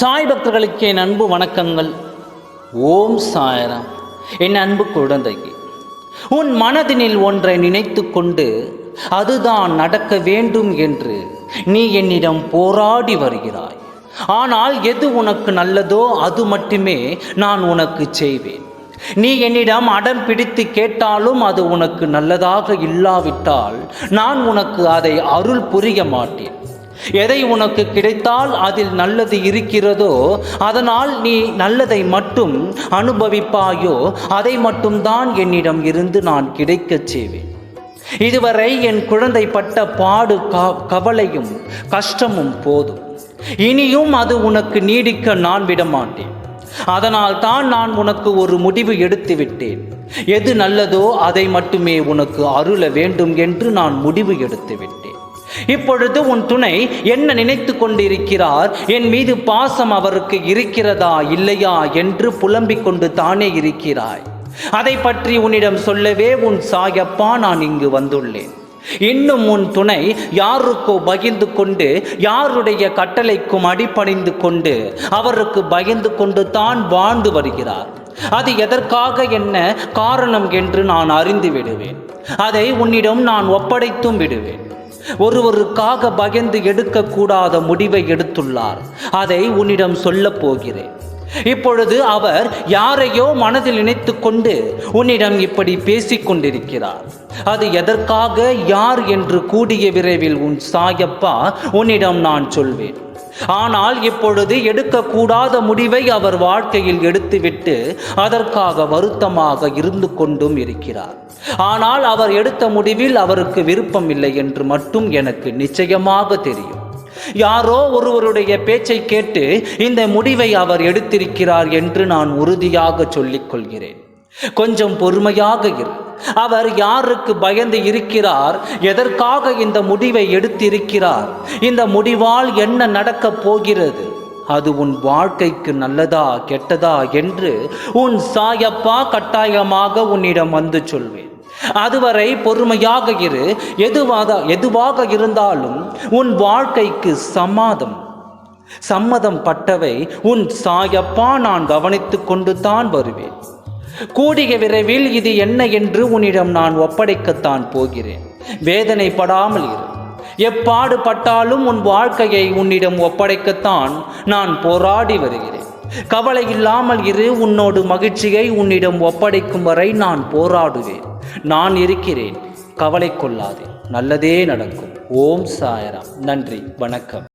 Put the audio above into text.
சாய் பக்தர்களுக்கு என் அன்பு வணக்கங்கள். ஓம் சாயராம். என் அன்பு குழந்தைக்கு உன் மனதினில் ஒன்றை நினைத்து கொண்டு அதுதான் நடக்க வேண்டும் என்று நீ என்னிடம் போராடி வருகிறாய். ஆனால் எது உனக்கு நல்லதோ அது மட்டுமே நான் உனக்கு செய்வேன். நீ என்னிடம் அடம் பிடித்து கேட்டாலும் அது உனக்கு நல்லதாக இல்லாவிட்டால் நான் உனக்கு அதை அருள் புரிய மாட்டேன். எதை உனக்கு கிடைத்தால் அதில் நல்லது இருக்கிறதோ அதனால் நீ நல்லதை மட்டும் அனுபவிப்பாயோ அதை மட்டும்தான் என்னிடம் இருந்து நான் கிடைக்கச் செய்வேன். இதுவரை என் குழந்தை பட்ட பாடு க- கவலையும் கஷ்டமும் போதும். இனியும் அது உனக்கு நீடிக்க நான் விடமாட்டேன். அதனால் தான் நான் உனக்கு ஒரு முடிவு எடுத்து விட்டேன். எது நல்லதோ அதை மட்டுமே உனக்கு அருள வேண்டும் என்று நான் முடிவு எடுத்து விட்டேன். இப்பொழுது உன் துணை என்ன நினைத்து கொண்டிருக்கிறார்? என் மீது பாசம் அவருக்கு இருக்கிறதா இல்லையா என்று புலம்பிக் கொண்டு தானே இருக்கிறாய். அதை பற்றி உன்னிடம் சொல்லவே உன் சாயப்பா நான் இங்கு வந்துள்ளேன். இன்னும் உன் துணை யாருக்கோ பகிர்ந்து கொண்டு யாருடைய கட்டளைக்கும் அடிபணிந்து கொண்டு அவருக்கு பகிர்ந்து கொண்டு தான் வாழ்ந்து வருகிறார். அது எதற்காக என்ன காரணம் என்று நான் அறிந்து விடுவேன். அதை உன்னிடம் நான் ஒப்படைத்தும் விடுவேன். ஒருவருக்காக பகிர்ந்து எடுக்கக்கூடாத முடிவை எடுத்துள்ளார். அதை உன்னிடம் சொல்லப் போகிறேன். இப்பொழுது அவர் யாரையோ மனதில் நினைத்து கொண்டு உன்னிடம் இப்படி பேசிக் கொண்டிருக்கிறார். அது எதற்காக யார் என்று கூடிய விரைவில் உன் சாயப்பா உன்னிடம் நான் சொல்வேன். ஆனால் இப்பொழுது எடுக்கக்கூடாத முடிவை அவர் வாழ்க்கையில் எடுத்துவிட்டு அதற்காக வருத்தமாக இருந்து கொண்டும் இருக்கிறார். ஆனால் அவர் எடுத்த முடிவில் அவருக்கு விருப்பம் இல்லை என்று மட்டும் எனக்கு நிச்சயமாக தெரியும். யாரோ ஒருவருடைய பேச்சை கேட்டு இந்த முடிவை அவர் எடுத்திருக்கிறார் என்று நான் உறுதியாக சொல்லிக் கொள்கிறேன் கொஞ்சம் பொறுமையாக இரு. அவர் யாருக்கு பயந்து இருக்கிறார்? எதற்காக இந்த முடிவை எடுத்திருக்கிறார்? இந்த முடிவால் என்ன நடக்கப் போகிறது? அது உன் வாழ்க்கைக்கு நல்லதா கெட்டதா என்று உன் சாயப்பா கட்டாயமாக உன்னிடம் வந்து சொல்வேன். அதுவரை பொறுமையாக இரு. எதுவாக எதுவாக இருந்தாலும் உன் வாழ்க்கைக்கு சமாதம். சம்மதம் பட்டவை உன் சாயப்பா நான் கவனித்துக் கொண்டு தான் வருவேன். கூடிய விரைவில் இது என்ன என்று உன்னிடம் நான் ஒப்படைக்கத்தான் போகிறேன். வேதனைப்படாமல் இரு. எப்பாடு பட்டாலும் உன் வாழ்க்கையை உன்னிடம் ஒப்படைக்கத்தான் நான் போராடி வருகிறேன். கவலை இல்லாமல் இரு உன்னோடு மகிழ்ச்சியை உன்னிடம் ஒப்படைக்கும் வரை நான் போராடுவேன். நான் இருக்கிறேன். கவலை கொள்ளாதே. நல்லதே நடக்கும். ஓம் சாயராம். நன்றி. வணக்கம்.